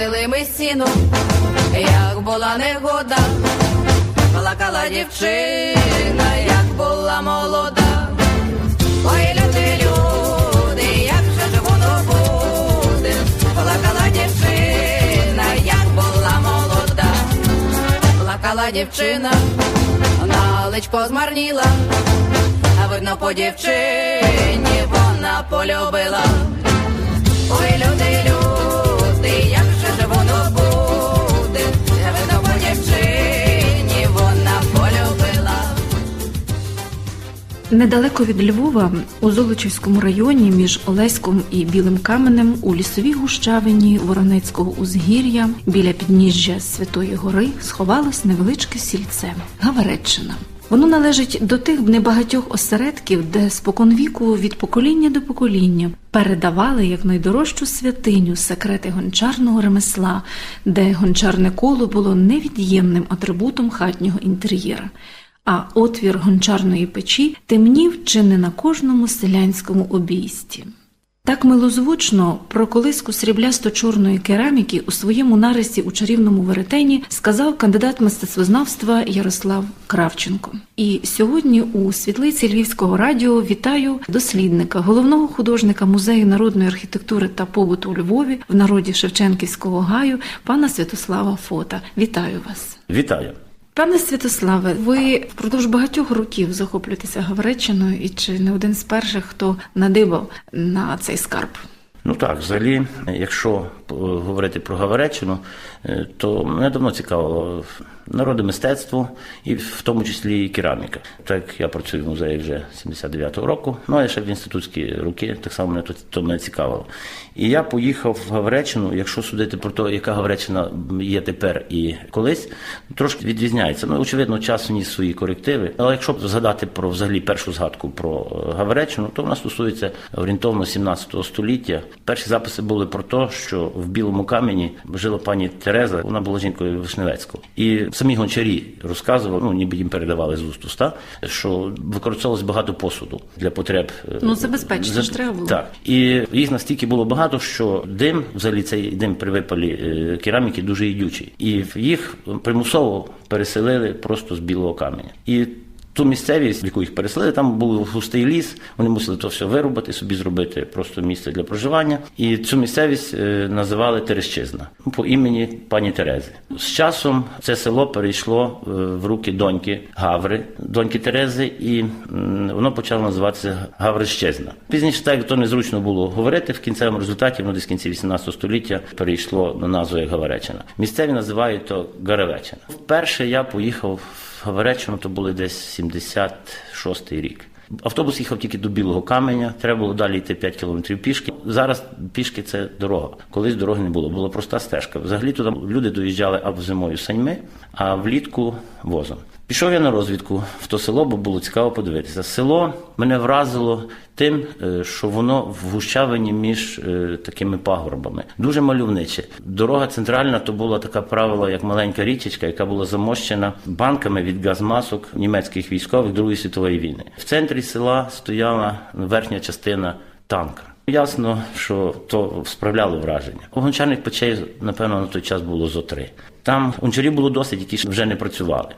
Косили ми сіно, як була негода, плакала дівчина, як була молода. Ой, люди, люди, як же ж воно буде, плакала дівчина, як була молода, плакала дівчина, на личко змарніла, а видно по дівчині вона полюбила. Ой, люди, Недалеко від Львова, у Золочівському районі між Олеськом і Білим Каменем у лісовій гущавині Воронецького узгір'я біля підніжжя Святої Гори сховалось невеличке сільце Гавареччина. Воно належить до тих небагатьох осередків, де споконвіку від покоління до покоління передавали як найдорожчу святиню секрети гончарного ремесла, де гончарне коло було невід'ємним атрибутом хатнього інтер'єра а отвір гончарної печі темнів чи не на кожному селянському обійсті. Так милозвучно про колиску сріблясто-чорної кераміки у своєму нарисі у чарівному веретені сказав кандидат мистецтвознавства Ярослав Кравченко. І сьогодні у світлиці Львівського радіо вітаю дослідника, головного художника музею народної архітектури та побуту у Львові в народі Шевченківського гаю, пана Святослава Фота. Вітаю вас. Вітаю. Пане Святославе, ви впродовж багатьох років захоплюєтеся Гавреччиною і чи не один з перших, хто надибав на цей скарб? Ну так, взагалі, якщо говорити про Гавареччину, е, то мене давно цікавило народне мистецтво і в тому числі і кераміка. Так я працюю в музеї вже 79-го року, ну а ще в інститутські роки, так само мене то, то мене цікавило. І я поїхав в Гавреччину, якщо судити про те, яка Гавреччина є тепер і колись, трошки відрізняється. Ну, очевидно, час вніс свої корективи. Але якщо згадати про взагалі першу згадку про е, Гавреччину, то вона стосується орієнтовно 17 століття. Перші записи були про те, що в білому камені жила пані Тереза, вона була жінкою Вишневецького. І самі гончарі розказували, ну ніби їм передавали з уст уста, що використовувалось багато посуду для потреб. е, Ну, це безпечно ж треба було. Так. І їх настільки було багато, що дим, взагалі цей дим при випалі е, кераміки дуже їдючий. І їх примусово переселили просто з білого каменя. І ту місцевість, в яку їх переселили, там був густий ліс, вони мусили то все вирубати, собі зробити просто місце для проживання. І цю місцевість е, називали Терещизна по імені пані Терези. З часом це село перейшло е, в руки доньки Гаври, доньки Терези, і воно почало називатися Гаврищезна. Пізніше, так то незручно було говорити, в кінцевому результаті воно десь кінці 18 століття перейшло на назву як Гавареччина. Місцеві називають то Гаревеччина. Вперше я поїхав в Гавареччину, то були десь 76-й рік. Автобус їхав тільки до білого каменя, треба було далі йти 5 кілометрів пішки. Зараз пішки це дорога. Колись дороги не було, була проста стежка. Взагалі туди люди доїжджали або зимою саньми, а влітку возом. Пішов я на розвідку в то село, бо було цікаво подивитися. Село мене вразило тим, е, що воно в гущавині між е, такими пагорбами. Дуже мальовниче. Дорога центральна то була така правила, як маленька річечка, яка була замощена банками від газмасок німецьких військових Другої світової війни. В центрі села стояла верхня частина танка. Ясно, що то справляло враження. Гончарних печей, напевно, на той час було зо три. Там гончарів було досить, які вже не працювали.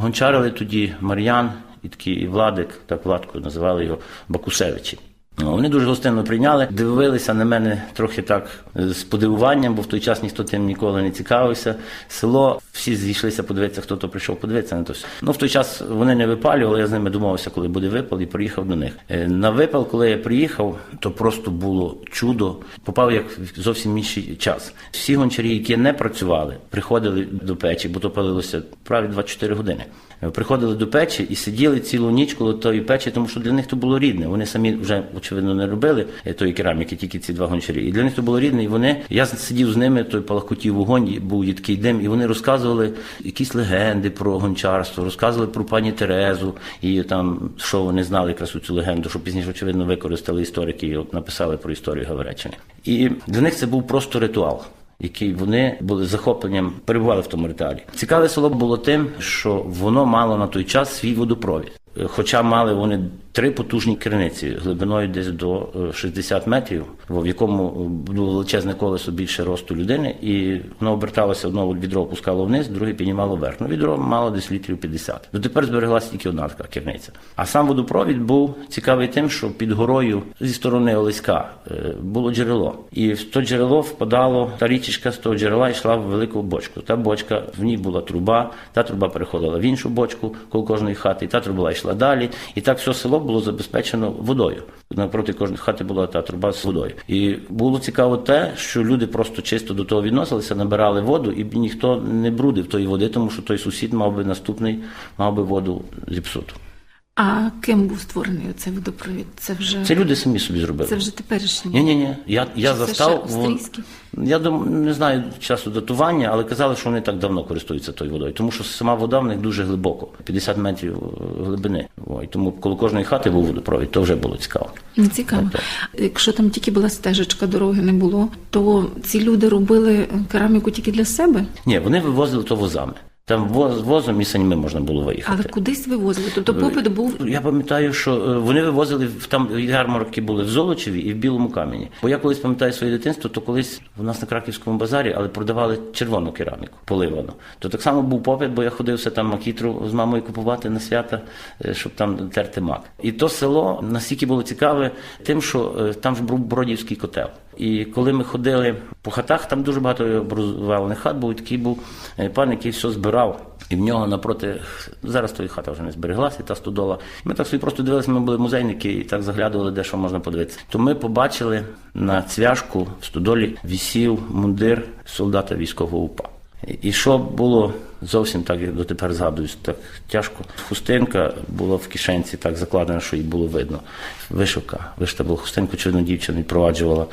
Гончарили тоді Мар'ян і такий Владик, так Владкою називали його Бакусевичі. Ну, Вони дуже гостинно прийняли, дивилися на мене трохи так е, з подивуванням, бо в той час ніхто тим ніколи не цікавився. Село всі зійшлися подивитися, хто то прийшов подивитися на то. Ну в той час вони не випалювали. Я з ними домовився, коли буде випал, і приїхав до них. Е, На випал, коли я приїхав, то просто було чудо. Попав як зовсім інший час. Всі гончарі, які не працювали, приходили до печі, бо то палилося праві 24 години. Е, Приходили до печі і сиділи цілу ніч коло тої печі, тому що для них то було рідне. Вони самі вже очевидно не робили е, тої кераміки, тільки ці два гончарі. І для них то було рідне. І вони я сидів з ними, той палахкотів вогонь, був їдкий дим, і вони розказували якісь легенди про гончарство, розказували про пані Терезу і там що вони знали якраз цю легенду, що пізніше очевидно використали історики і от написали про історію Гавреччини. І для них це був просто ритуал який вони були захопленням перебували в тому ритуалі. Цікаве село було тим, що воно мало на той час свій водопровід. Е, Хоча мали вони три потужні криниці глибиною десь до е, 60 метрів, в якому було величезне колесо більше росту людини, і воно оберталося одно відро опускало вниз, друге піднімало вверх. Ну, відро мало десь літрів 50. Дотепер збереглася тільки одна така керниця. А сам водопровід був цікавий тим, що під горою зі сторони Олеська е, було джерело. І в то джерело впадало та річечка з того джерела йшла в велику бочку. Та бочка, в ній була труба, та труба переходила в іншу бочку коло кожної хати, і та труба йшла далі. І так все село було забезпечено водою. Напроти кожної хати була та труба з водою. І було цікаво те, що люди просто чисто до того відносилися, набирали воду, і ніхто не брудив тої води, тому що той сусід мав би наступний, мав би воду зіпсуту. А ким був створений цей водопровід? Це вже Це люди самі собі зробили. це вже теперішній. Ні, ні, ні. Я, я Чи це ще австрійські? Я думаю, не знаю часу датування, але казали, що вони так давно користуються тою водою, тому що сама вода в них дуже глибоко, 50 метрів глибини. О, і тому коло кожної хати був водопровід, то вже було цікаво. Не цікаво. Якщо там тільки була стежечка, дороги не було, то ці люди робили кераміку тільки для себе, Ні, вони вивозили то возами. Там воз, возом і саньми можна було виїхати. але кудись вивозили. Тобто попит був Я пам'ятаю, що е, вони вивозили в- там ярмарки були в Золочеві і в Білому камені. Бо я колись пам'ятаю своє дитинство, то колись у нас на краківському базарі, але продавали червону кераміку, поливану. То так само був попит, бо я ходив все там макітру з мамою купувати на свята, е, щоб там терти мак. І то село настільки було цікаве тим, що е, там ж був бродівський котел. І коли ми ходили по хатах, там дуже багато образованих хат був, такий був е, пан, який все збирав. І в нього напроти зараз тої хата вже не збереглася, та стодола. Ми так собі просто дивилися, ми були музейники і так заглядували, де що можна подивитися. То ми побачили на цвяшку в стодолі вісів мундир солдата військового УПА. І- що було зовсім так, як дотепер згадуюсь, так тяжко. Хустинка була в кишенці так закладена, що її було видно. Вишивка. Вишита була хустинку, очевидно, дівчина відпроваджувала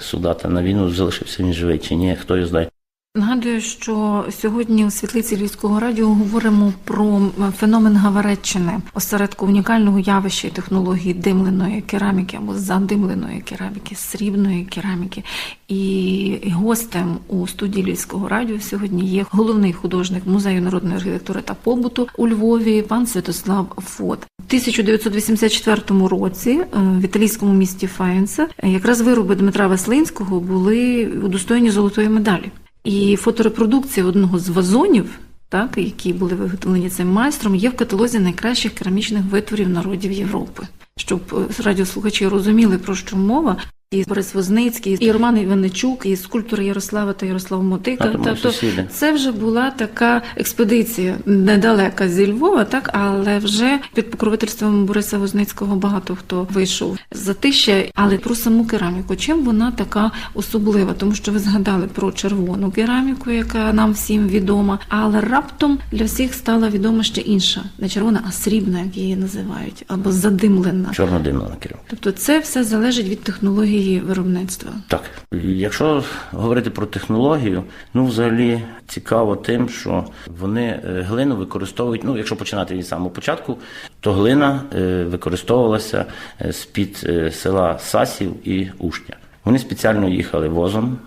суда солдата на війну, залишився він живий чи ні, хто його знає. Нагадую, що сьогодні у світлиці Львівського радіо говоримо про феномен Гавареччини, осередку унікального явища і технології димленої кераміки або задимленої кераміки, срібної кераміки. І гостем у студії Львівського радіо сьогодні є головний художник музею народної архітектури та побуту у Львові, пан Святослав Фот. У 1984 році е, в італійському місті Фаєнце якраз вироби Дмитра Веслинського були удостоєні золотої медалі. І фоторепродукція одного з вазонів, так, які були виготовлені цим майстром, є в каталозі найкращих керамічних витворів народів Європи. Щоб е, радіослухачі розуміли, про що мова. І Борис Возницький, і Роман Іваничук, і скульптори Ярослава та Ярослав Мотика. Тобто це вже була така експедиція недалека зі Львова, так але вже під покровительством Бориса Возницького багато хто вийшов з затища. Але про саму кераміку, чим вона така особлива? Тому що ви згадали про червону кераміку, яка нам всім відома, але раптом для всіх стала відома ще інша, не червона, а срібна, як її називають, або задимлена. Чорнодимна кераміка. Тобто, це все залежить від технології виробництва. Так, якщо говорити про технологію, ну взагалі цікаво тим, що вони е, глину використовують. Ну, якщо починати від самого початку, то глина е, використовувалася е, з-під е, села Сасів і Ушня. Вони спеціально їхали возом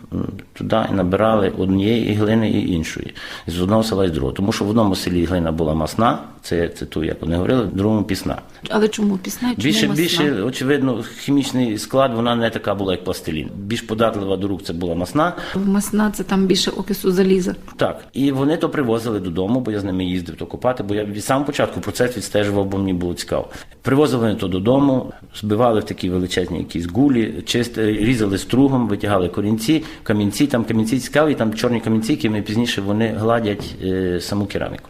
туди і набирали однієї глини і іншої з одного села і з другого. Тому що в одному селі глина була масна, це цитую, як вони говорили, в другому пісна. Але чому пісна? Чому Більше, масна? більше, очевидно, хімічний склад вона не така була, як пластилін. Більш податлива до рук це була масна. Масна це там більше окису заліза. Так, і вони то привозили додому, бо я з ними їздив то копати, бо я від самого початку процес відстежував, бо мені було цікаво. Привозили вони то додому, збивали в такі величезні якісь гулі, чисти, різали стругом, витягали корінці, камінці, там камінці цікаві, там чорні камінці, якими пізніше вони гладять е, саму кераміку.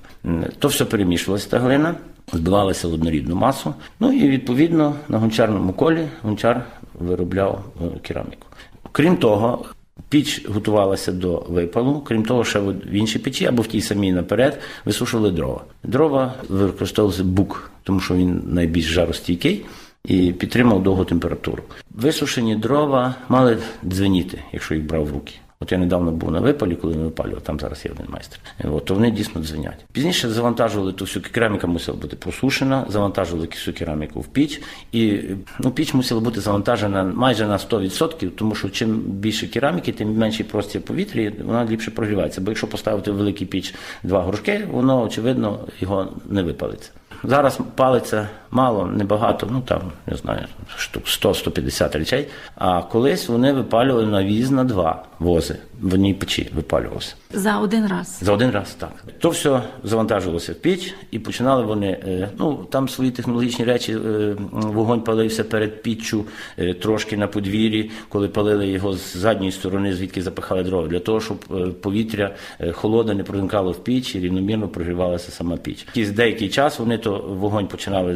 То все перемішувалося та глина, збивалася в однорідну масу. Ну і відповідно на гончарному колі гончар виробляв е, кераміку. Крім того, Піч готувалася до випалу, крім того, ще в іншій печі або в тій самій наперед висушували дрова. Дрова використовувався бук, тому що він найбільш жаростійкий і підтримав довгу температуру. Висушені дрова мали дзвеніти, якщо їх брав в руки. От я недавно був на випалі, коли ми випалював, там зараз є один майстер. От, то вони дійсно дзвенять. Пізніше завантажували ту всю кераміка мусила бути просушена, завантажували всю кераміку в піч, і ну, піч мусила бути завантажена майже на 100%, тому що чим більше кераміки, тим менший простір повітря, вона ліпше прогрівається. Бо якщо поставити в великий піч два горшки, воно очевидно його не випалиться. Зараз палиться мало, небагато, ну там, не знаю, штук 100-150 речей. А колись вони випалювали на віз на два вози. В одній печі випалювався. За один раз. За один раз так. То все завантажувалося в піч, і починали вони. е, Ну там свої технологічні речі. е, Вогонь палився перед піччю, е, трошки на подвір'ї, коли палили його з задньої сторони, звідки запихали дрова, для того, щоб повітря холодне не проникало в піч і рівномірно прогрівалася сама піч. Через деякий час вони то вогонь починали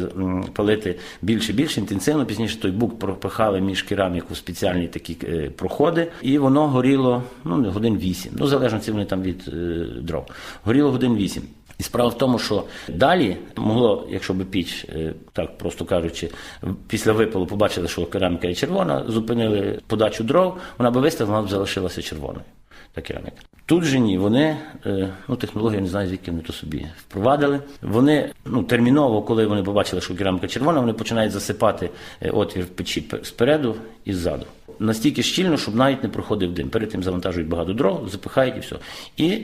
палити більше, більше інтенсивно. Пізніше той бук пропихали між кераміку спеціальні такі проходи, і воно горіло ну годин вісім. Ну залежно вони там від е, дров. Горіло годин вісім. І справа в тому, що далі могло, якщо би піч, е, так просто кажучи, після випалу побачили, що кераміка є червона, зупинили подачу дров, вона би виставила, вона б залишилася червоною. Та кераміка. Тут же ні, вони, е, ну технологію не знаю, звідки вони то собі впровадили. Вони ну, терміново, коли вони побачили, що кераміка червона, вони починають засипати е, отвір в печі спереду і ззаду. Настільки щільно, щоб навіть не проходив дим. Перед тим завантажують багато дров, запихають і все. І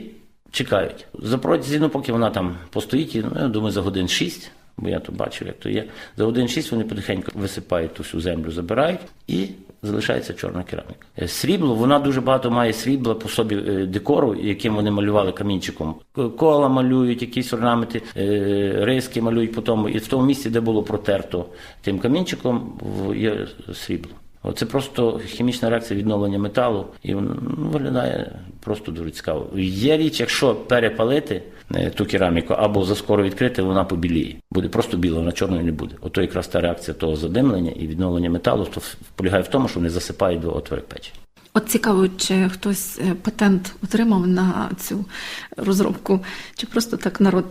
чекають. За протязі, ну, поки вона там постоїть, ну, я думаю, за годин шість, бо я то бачив, як то є. За годин шість вони потихеньку висипають ту всю землю, забирають і залишається чорна кераміка. Е, Срібло, вона дуже багато має срібла по собі е, декору, яким вони малювали камінчиком. Кола малюють, якісь орнаменти, е, риски малюють по тому. І в тому місці, де було протерто тим камінчиком, є срібло. Це просто хімічна реакція відновлення металу, і воно ну, виглядає просто дуже цікаво. Є річ, якщо перепалити е, ту кераміку або заскоро відкрити, вона побіліє. Буде просто біла, вона чорної не буде. Ото якраз та реакція того задимлення і відновлення металу то полягає в тому, що вони засипають до отвори печі. От цікаво, чи хтось е, патент отримав на цю розробку, чи просто так народ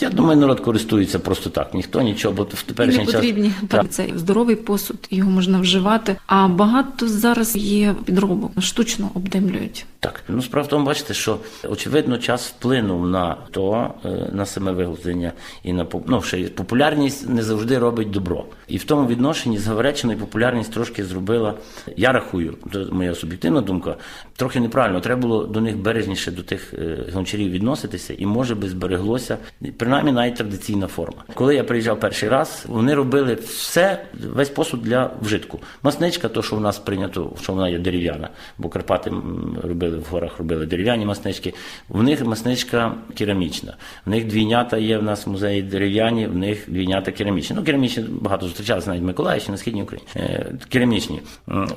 Я думаю, народ користується просто так. Ніхто нічого, бо в і не теперішній час потрібні. Так. Це здоровий посуд, його можна вживати. А багато зараз є підробок, штучно обдимлюють. Так, ну справа в тому, бачите, що очевидно час вплинув на то, е, на саме виготовлення і на ну, ще популярність не завжди робить добро. І в тому відношенні загаречена популярність трошки зробила. Я рахую, це моя суб'єктивна думка, трохи неправильно. Треба було до них бережніше до тих е, гончарів відноситися, і може би збереглося принаймні навіть традиційна форма. Коли я приїжджав перший раз, вони робили все, весь посуд для вжитку. Масничка, то що в нас прийнято, що вона є дерев'яна, бо Карпати м, в горах, робили дерев'яні маснички. В них масничка керамічна. В них двійнята є в нас в музеї дерев'яні, в них двійнята керамічні. Ну, керамічні багато зустрічалися навіть в Миколаївщині, на східній Україні. Е, керамічні.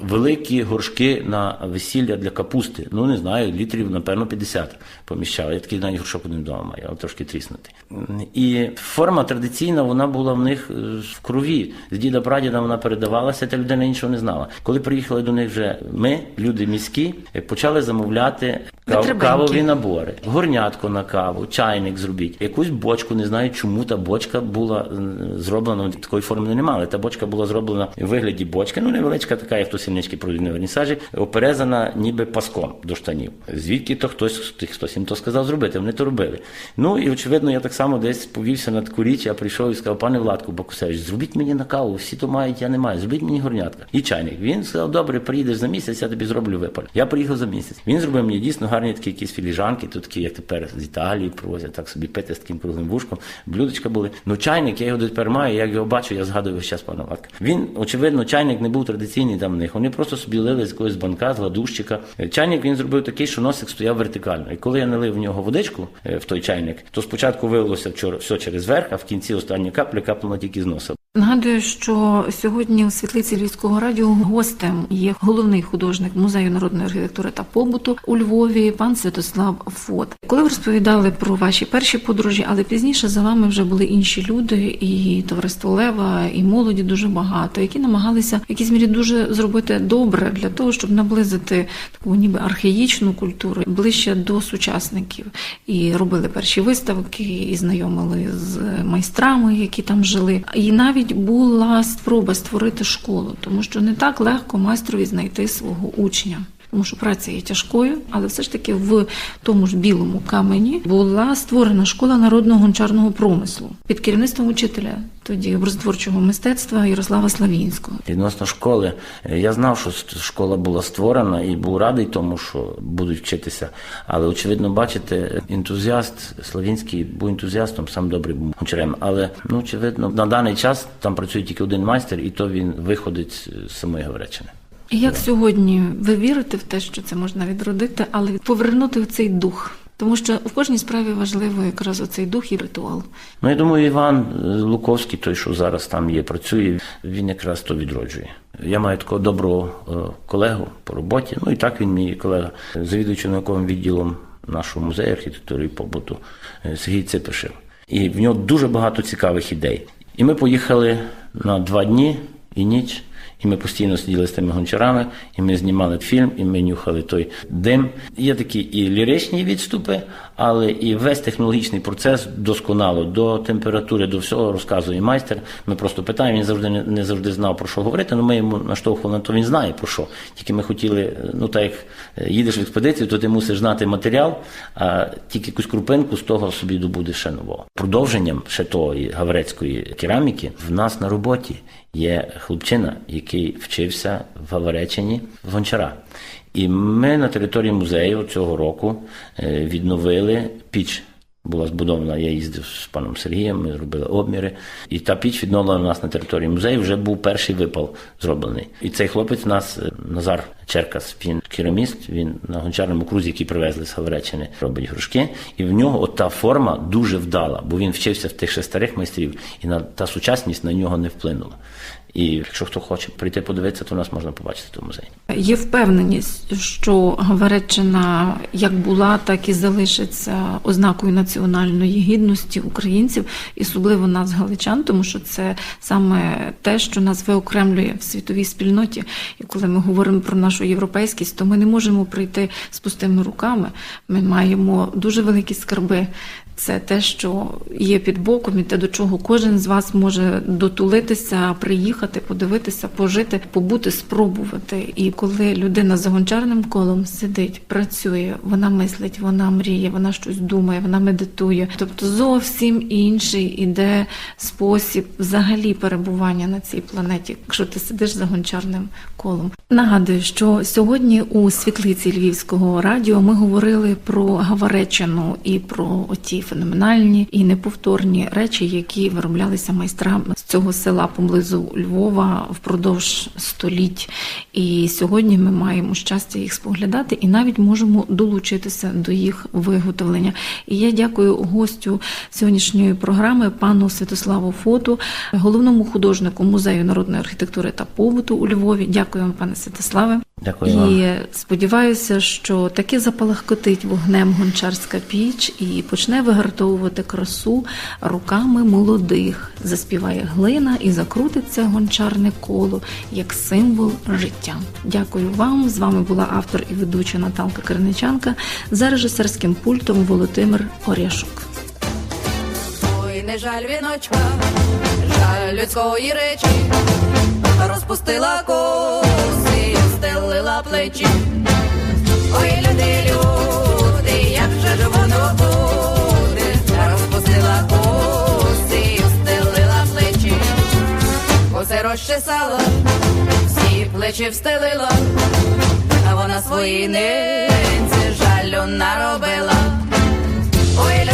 Великі горшки на весілля для капусти. Ну не знаю, літрів, напевно, 50 поміщали. Я такий навіть горшок один вдома маю, але трошки тріснутий. І форма традиційна, вона була в них е, в крові. З діда прадіда вона передавалася, та людина нічого не знала. Коли приїхали до них вже ми, люди міські, е, почали замовляти кав- кавові набори, горнятку на каву, чайник зробіть, якусь бочку. Не знаю, чому та бочка була е, зроблена. ну, Такої форми не мали. Та бочка була зроблена в вигляді бочки. Ну невеличка, така, як то сільнички на вернісажі, оперезана ніби паском до штанів. Звідки то хтось тих хтось їм то сказав зробити. Вони то робили. Ну і очевидно, я так само десь повівся на таку річ. Я прийшов і сказав, пане Владку Бакусевич, зробіть мені на каву, всі то мають, я не маю. Зробіть мені горнятка. І чайник. Він сказав, добре, приїдеш за місяць, я тобі зроблю випаль. Я приїхав за місяць. Він зробив мені дійсно гарні такі якісь філіжанки, тут такі, як тепер з Італії привозять, так собі пити з таким круглим вушком. Блюдечка були. Ну чайник, я його тепер маю, як його бачу, я згадую весь час пана Владка. Він, очевидно, чайник не був традиційний там в них. Вони просто собі лили з якогось банка, з ладущика. Е, Чайник він зробив такий, що носик стояв вертикально. І коли я налив в нього водичку е, в той чайник, то спочатку вилилося все через верх, а в кінці остання капля капнула тільки з носа. Нагадую, що сьогодні у світлиці Львівського радіо гостем є головний художник музею народної архітектури та побуту у Львові, пан Святослав Фот. Коли ви розповідали про ваші перші подорожі, але пізніше за вами вже були інші люди, і товариство Лева, і молоді дуже багато, які намагалися в якійсь мірі дуже зробити добре для того, щоб наблизити таку ніби архаїчну культуру ближче до сучасників, і робили перші виставки, і знайомили з майстрами, які там жили. І навіть була спроба створити школу, тому що не так легко майстрові знайти свого учня. Тому що праця є тяжкою, але все ж таки в тому ж білому камені була створена школа народного гончарного промислу під керівництвом учителя тоді образотворчого мистецтва Ярослава Славінського. Відносно школи, я знав, що школа була створена і був радий тому, що будуть вчитися. Але очевидно, бачите, ентузіаст Славінський був ентузіастом, сам добрий був гончарем. Але ну очевидно, на даний час там працює тільки один майстер, і то він виходить з самої Гавречини. І як сьогодні ви вірите в те, що це можна відродити, але повернути в цей дух? Тому що в кожній справі важливо якраз оцей дух і ритуал. Ну, я думаю, Іван е, Луковський, той, що зараз там є, працює, він якраз то відроджує. Я маю такого доброго е, колегу по роботі. Ну і так він мій колега, завідуючий науковим відділом нашого музею архітектури і побуту е, Сергій Ципишев. І в нього дуже багато цікавих ідей. І ми поїхали на два дні і ніч. І ми постійно сиділи з тими гончарами, і ми знімали фільм, і ми нюхали той дим. Є такі і ліричні відступи, але і весь технологічний процес досконало до температури, до всього розказує майстер. Ми просто питаємо. Він завжди не, завжди знав про що говорити. але ми йому наштовхували на то. Він знає про що. Тільки ми хотіли, ну так як е, їдеш в експедицію, то ти мусиш знати матеріал, а тільки якусь крупинку з того собі добудеш ще нового. Продовженням ще тої гаврецької кераміки в нас на роботі є хлопчина, який вчився в Гаваречині в гончара. І ми на території музею цього року е, відновили піч. Була збудована, я їздив з паном Сергієм, ми зробили обміри. І та піч відновлена у нас на території музею. Вже був перший випал зроблений. І цей хлопець у нас е, Назар Черкас, він кераміст, він на гончарному крузі, який привезли з Гавречини, робить грушки. І в нього от та форма дуже вдала, бо він вчився в тих ще старих майстрів, і на та сучасність на нього не вплинула. І якщо хто хоче прийти подивитися, то нас можна побачити в музеї. Є впевненість, що Гавареччина як була, так і залишиться ознакою національної гідності українців, і особливо нас, галичан, тому що це саме те, що нас виокремлює в світовій спільноті. І коли ми говоримо про нашу європейськість, то ми не можемо прийти з пустими руками. Ми маємо дуже великі скарби. Це те, що є під боком, і те, до чого кожен з вас може дотулитися, приїхати, подивитися, пожити, побути, спробувати. І коли людина за гончарним колом сидить, працює, вона мислить, вона мріє, вона щось думає, вона медитує. Тобто зовсім інший іде спосіб взагалі перебування на цій планеті, якщо ти сидиш за гончарним колом. Нагадую, що сьогодні у світлиці Львівського радіо ми говорили про Гавареччину і про оті феноменальні і неповторні речі, які вироблялися майстрами з цього села поблизу Львова впродовж століть. І сьогодні ми маємо щастя їх споглядати і навіть можемо долучитися до їх виготовлення. І я дякую гостю сьогоднішньої програми, пану Святославу Фоту, головному художнику музею народної архітектури та побуту у Львові. Дякую вам, пане Святославе. Дякую вам. І сподіваюся, що таки запалахкотить вогнем гончарська піч і почне вигартовувати красу руками молодих. Заспіває глина і закрутиться гончарне коло як символ життя. Дякую вам. З вами була автор і ведуча Наталка Керничанка за режисерським пультом Володимир Оряшук. Ой, не жаль віночка, жаль людської речі, розпустила коси, плечі. Ой, люди, люди, як же ж воно буде, розпустила коси, встелила плечі, коси розчесала, всі плечі встелила, а вона свої ниці жалю наробила. Ой,